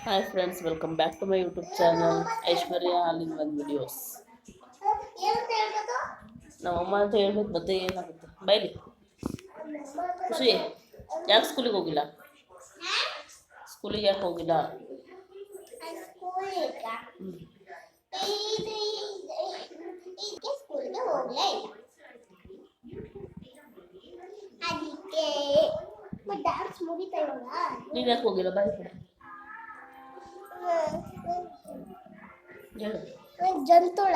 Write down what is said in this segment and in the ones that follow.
Hi friends welcome back to my YouTube channel Aishwarya all in one videos ನಮ್ಮಮ್ಮ ಅಂತ ಹೇಳ್ಬೇಕು ಮತ್ತೆ ಏನಾಗುತ್ತೆ? ಬೈಲಿ. ಖುಷಿ ಯಾಕೆ ಸ್ಕೂಲಿಗೆ ಹೋಗಿಲ್ಲ? ಸ್ಕೂಲಿಗೆ ಯಾಕೆ ಹೋಗಿಲ್ಲ? ಹ್ಮ್. ಸ್ಕೂಲ್ಗೆ ಹೋಗ್ಲೇ ಇಲ್ಲ ಅದಕ್ಕೆ ಡ್ಯಾನ್ಸ್ ಮುಗಿತಾ ಇವಾಗ ನೀನು ಯಾಕೆ ಹೋಗಿಲ್ಲ? ಬಾಯ್ ಕಡೆ ಹೇಳು ಜಂತುಳ.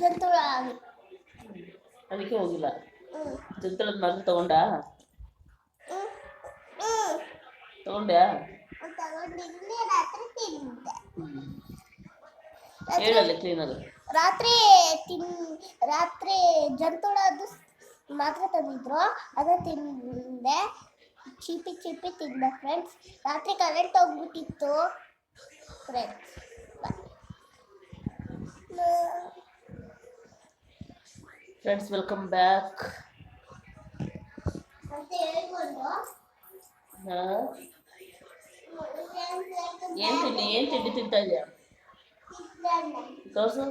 ಜಂತುಳ. ಅದಕ್ಕೆ ಹೋಗಿಲ್ಲ. ಜಂತುಳದ ಮಗು ತಗೊಂಡ. ತಗೊಂಡ್ಯಾ? ಹೇಳಲ್ಲ ಕ್ಲೀನಾಗಿ ರಾತ್ರಿ ತಿನ್ ರಾತ್ರಿ ಜಂತುಳದ್ದು ಮಾತ್ರ ತಂದಿದ್ರು. ಅದ ತಿಂದೆ. ಚೀಪಿ ಚೀಪಿ ತಿಂದೆ ಫ್ರೆಂಡ್ಸ್ ರಾತ್ರಿ ಕರೆಂಟ್ ಹೋಗ್ಬಿಟ್ಟಿತ್ತು ಫ್ರೆಂಡ್ಸ್ ಫ್ರೆಂಡ್ಸ್ ವೆಲ್ಕಮ್ ಬ್ಯಾಕ್ ಮತ್ತೆ ಹೇಳ್ಕೊಂಡು ಹಾಂ ಏನು ತಿಂಡಿ ಏನು ತಿಂಡಿ ತಿಂತಾ ಇದೆಯಾ ತೋರಿಸು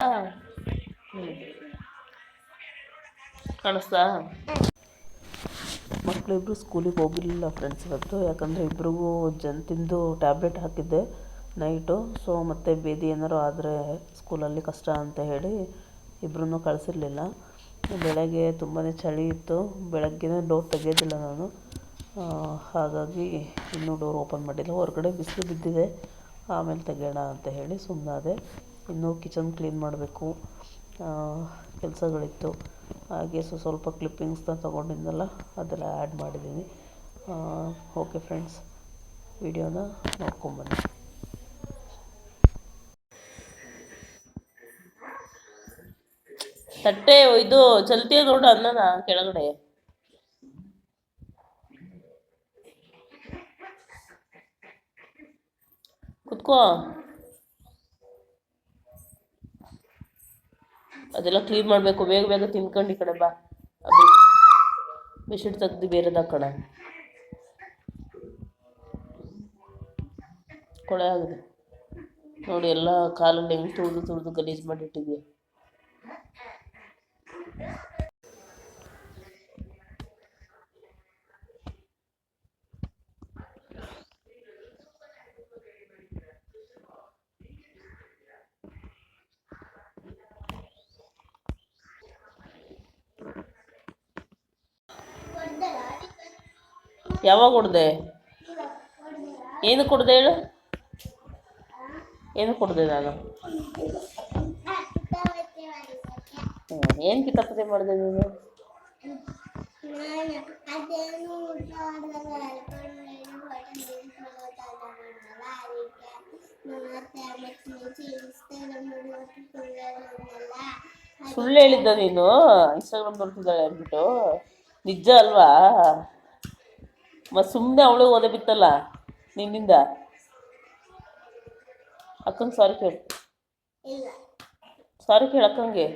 ನಾನು ಕಾಣಿಸ್ತಾ? ಮಕ್ಕಳಿಬ್ರು ಸ್ಕೂಲಿಗೆ ಹೋಗಿರಲಿಲ್ಲ ಫ್ರೆಂಡ್ಸ್ ಇವತ್ತು. ಯಾಕಂದರೆ ಇಬ್ರಿಗೂ ಜಂತಿಂದು ಟ್ಯಾಬ್ಲೆಟ್ ಹಾಕಿದ್ದೆ ನೈಟು ಸೊ ಮತ್ತೆ ಬೇದಿ ಏನಾರು ಆದರೆ ಸ್ಕೂಲಲ್ಲಿ ಕಷ್ಟ ಅಂತ ಹೇಳಿ ಇಬ್ಬರನ್ನೂ ಕಳಿಸಿರಲಿಲ್ಲ. ಬೆಳಗ್ಗೆ ತುಂಬಾ ಚಳಿ ಇತ್ತು. ಬೆಳಗ್ಗೆನೇ ಡೋರ್ ತೆಗೆಯೋದಿಲ್ಲ ನಾನು. ಹಾಗಾಗಿ ಇನ್ನೂ ಡೋರ್ ಓಪನ್ ಮಾಡಿಲ್ಲ. ಹೊರಗಡೆ ಬಿಸಿಲು ಬಿದ್ದಿದೆ. ಆಮೇಲೆ ತೆಗೆಯೋಣ ಅಂತ ಹೇಳಿ ಸುಮ್ಮನಾದೆ ಇನ್ನೂ ಕಿಚನ್ ಕ್ಲೀನ್ ಮಾಡಬೇಕು. ಕೆಲಸಗಳಿತ್ತು. ಹಾಗೆ ಸೊ ಸ್ವಲ್ಪ ಕ್ಲಿಪ್ಪಿಂಗ್ಸ್ನ ತೊಗೊಂಡಿದ್ನಲ್ಲ ಅದೆಲ್ಲ ಆ್ಯಡ್ ಮಾಡಿದ್ದೀನಿ. ಓಕೆ ಫ್ರೆಂಡ್ಸ್ ವಿಡಿಯೋನ ನೋಡ್ಕೊಂಬನ್ನಿ ತಟ್ಟೆ, ಇದು ಚಲ್ತಿಯ ನೋಡು ಅನ್ನನ ಕೆಳಗಡೆ? ಕುತ್ಕೋ. ಅದೆಲ್ಲ ಕ್ಲೀನ್ ಮಾಡಬೇಕು. ಬೇಗ ಬೇಗ ತಿನ್ಕೊಂಡು ಈ ಕಡೆ ಬಾ. ಅದು ಬೆಡ್ಶೀಟ್ ತೆಗ್ದು ಬೇರೆದು ಕಣ? ಕೊಳೆ ಆಗಿದೆ. ನೋಡಿ ಎಲ್ಲ ಕಾಲಲ್ಲಿ ಹೆಂಗೆ ತುಳಿದು ತುಳಿದು ಗಲೀಜು ಮಾಡಿಟ್ಟಿದ್ಯಾ ಯಾವಾಗ ಹೊಡೆದೆ ಏನು ಕೊಡ್ದೆ ಹೇಳು? ಏನು ಕೊಡ್ದೆ ನಾನು? ಏನು ಕಿತಾಪತಿ ಮಾಡಿದೆ ನೀನು? ಸುಳ್ಳು ಹೇಳಿದ್ದ ನೀನು? ಇನ್ಸ್ಟಾಗ್ರಾಮ್ ನೋಡ್ತಿದ್ದಾಳೆ ಅಂದ್ಬಿಟ್ಟು. ನಿಜ ಅಲ್ವಾ? ಮತ್ತು ಸುಮ್ಮನೆ ಅವಳು ಓದೇ ಬಿತ್ತಲ್ಲ ನಿನ್ನಿಂದ? ಅಕ್ಕಂಗೆ ಸಾರಿ ಕೇಳು. ಸಾರಿ ಕೇಳು ಅಕ್ಕಂಗೆ.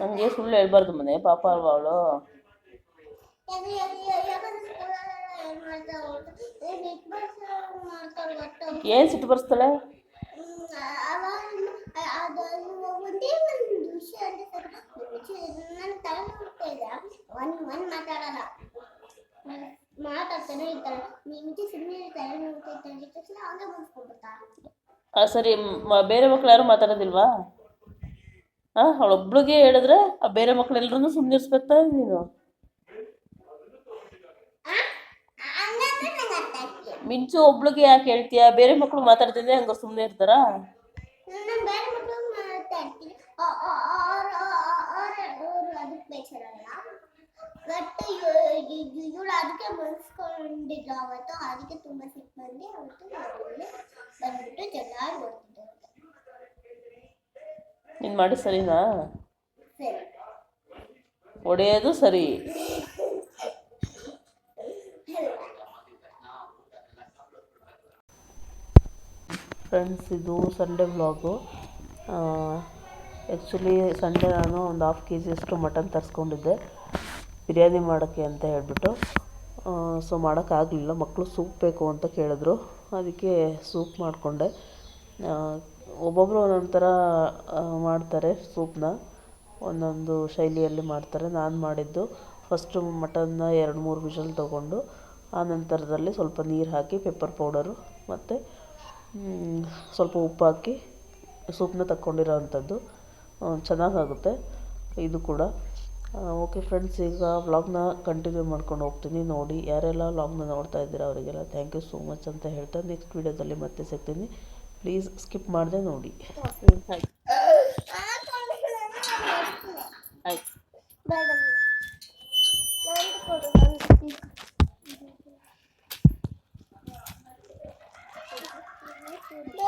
ನನಗೆ ಸುಳ್ಳು ಹೇಳ್ಬಾರ್ದು ಮನೆ ಪಾಪ ಅಲ್ವಾ ಅವಳು? ಏನು ಸಿಟ್ಟು ಬರ್ಸ್ತಾಳೆ? ನನ್ನ ತಲೆ ನೋಡ್ತಾ ಇದೆ ಒಂದ್ ಒಂದ್ ಮಾತಾಡಲ್ಲ. ಮಾತಾಡ್ತಾನೆ ಇರ್ತಾಳೆ. ಮಿಂಚಿ ಸುಮ್ಮನೆ ತಲೆ ನೋಡ್ತಾ ಇರ್ತಾನೆ ಅಂದಿದ್ ತಕ್ಷಣ ಹಂಗೆ ಮುಗಿಸ್ಕೊಂಡ್ಬಿಡ್ತಾ. ಆ, ಸರಿ ಮ- ಬೇರೆ ಮಕ್ಳು ಯಾರು ಮಾತಾಡೋದಿಲ್ವಾ? ಹಾಂ ಅವಳೊಬ್ಳಿಗೆ ಹೇಳಿದ್ರೆ ಆ ಬೇರೆ ಮಕ್ಳೆಲ್ರೂ ಸುಮ್ಮನೆ ಇರ್ಸ್ಬೇಕಾ ನೀನು ಹಂಗಂದ್ರೆ ನಂಗೆ ಅರ್ಥ ಆಗ್ತಿಲ್ಲ. ಮಿಂಚು ಒಬ್ಳಿಗೆ ಯಾಕೆ ಹೇಳ್ತೀಯ? ಬೇರೆ ಮಕ್ಳು ಮಾತಾಡ್ತಿದ್ರೆ ಹಂಗ ಸುಮ್ಮನೆ ಇರ್ತಾರಾ? ಅದಕ್ಕೆ ಮನ್ಸ್ಕೊಂಡಿದ್ರು ಅವತ್ತು. ಅದಕ್ಕೆ ತುಂಬ ಸಿಟ್ಟು ಬಂದು ಅವತ್ತು ಬಂದ್ಬಿಟ್ಟು ಚೆನ್ನಾಗಿ ಓದ್ತಿದ್ದಾರೆ ನೀನು ಮಾಡಿ ಸರಿನಾ? ಸರಿ. ಹೊಡೆಯೋದು ಸರಿ. ಫ್ರೆಂಡ್ಸ್ ಇದು ಸಂಡೇ ವ್ಲಾಗು ಆ್ಯಕ್ಚುಲಿ ಸಂಡೇ ನಾನು ಒಂದು ಹಾಫ್ ಕೆ ಜಿಯಷ್ಟು ಮಟನ್ ತರಿಸ್ಕೊಂಡಿದ್ದೆ. ಬಿರಿಯಾನಿ ಮಾಡೋಕ್ಕೆ ಅಂತ ಹೇಳಿಬಿಟ್ಟು. ಸೊ ಮಾಡೋಕ್ಕಾಗಲಿಲ್ಲ. ಮಕ್ಕಳು ಸೂಪ್ ಬೇಕು ಅಂತ ಕೇಳಿದ್ರು. ಅದಕ್ಕೆ ಸೂಪ್ ಮಾಡಿಕೊಂಡೆ. ಒಬ್ಬೊಬ್ಬರು ಒಂದೊಂದು ಥರ ಮಾಡ್ತಾರೆ ಸೂಪ್ನ. ಒಂದೊಂದು ಶೈಲಿಯಲ್ಲಿ ಮಾಡ್ತಾರೆ. ನಾನು ಮಾಡಿದ್ದು ಫಸ್ಟು ಮಟನ್ನ ಎರಡು ಮೂರು ವಿಷಲ್ ತೊಗೊಂಡು, ಆ ನಂತರದಲ್ಲಿ ಸ್ವಲ್ಪ ನೀರು ಹಾಕಿ ಪೆಪ್ಪರ್ ಪೌಡರು ಮತ್ತು ಸ್ವಲ್ಪ ಉಪ್ಪು ಹಾಕಿ ಸೂಪನ್ನ ತಕ್ಕೊಂಡಿರೋ ಅಂಥದ್ದು ಚೆನ್ನಾಗಾಗುತ್ತೆ. ಇದು ಕೂಡ. ಓಕೆ ಫ್ರೆಂಡ್ಸ್ ಈಗ ವ್ಲಾಗ್ನ ಕಂಟಿನ್ಯೂ ಮಾಡ್ಕೊಂಡು ಹೋಗ್ತೀನಿ. ನೋಡಿ ಯಾರೆಲ್ಲ ವ್ಲಾಗ್ನ ನೋಡ್ತಾ ಇದ್ದೀರಾ ಅವರಿಗೆಲ್ಲ ಥ್ಯಾಂಕ್ ಯು ಸೋ ಮಚ್ ಅಂತ ಹೇಳ್ತಾ ನೆಕ್ಸ್ಟ್ ವೀಡಿಯೋದಲ್ಲಿ ಮತ್ತೆ ಸಿಗ್ತೀನಿ. ಪ್ಲೀಸ್ ಸ್ಕಿಪ್ ಮಾಡಿದೆ ನೋಡಿ. ಕೊಡು ನಂದು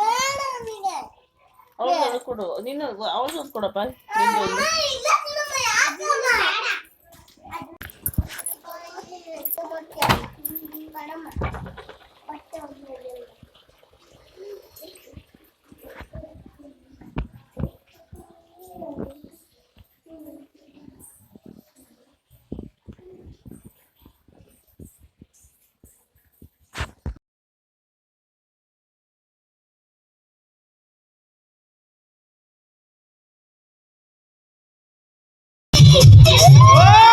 ಬೇಡ ನನಗೆ. ಅವ್ಳಿಗೆ ಕೊಡು ನೀನು ಅವಳಿಗೆ ಒಂದು ಕೊಡಪ್ಪ പടം. ഒറ്റ ഒന്നും Oh!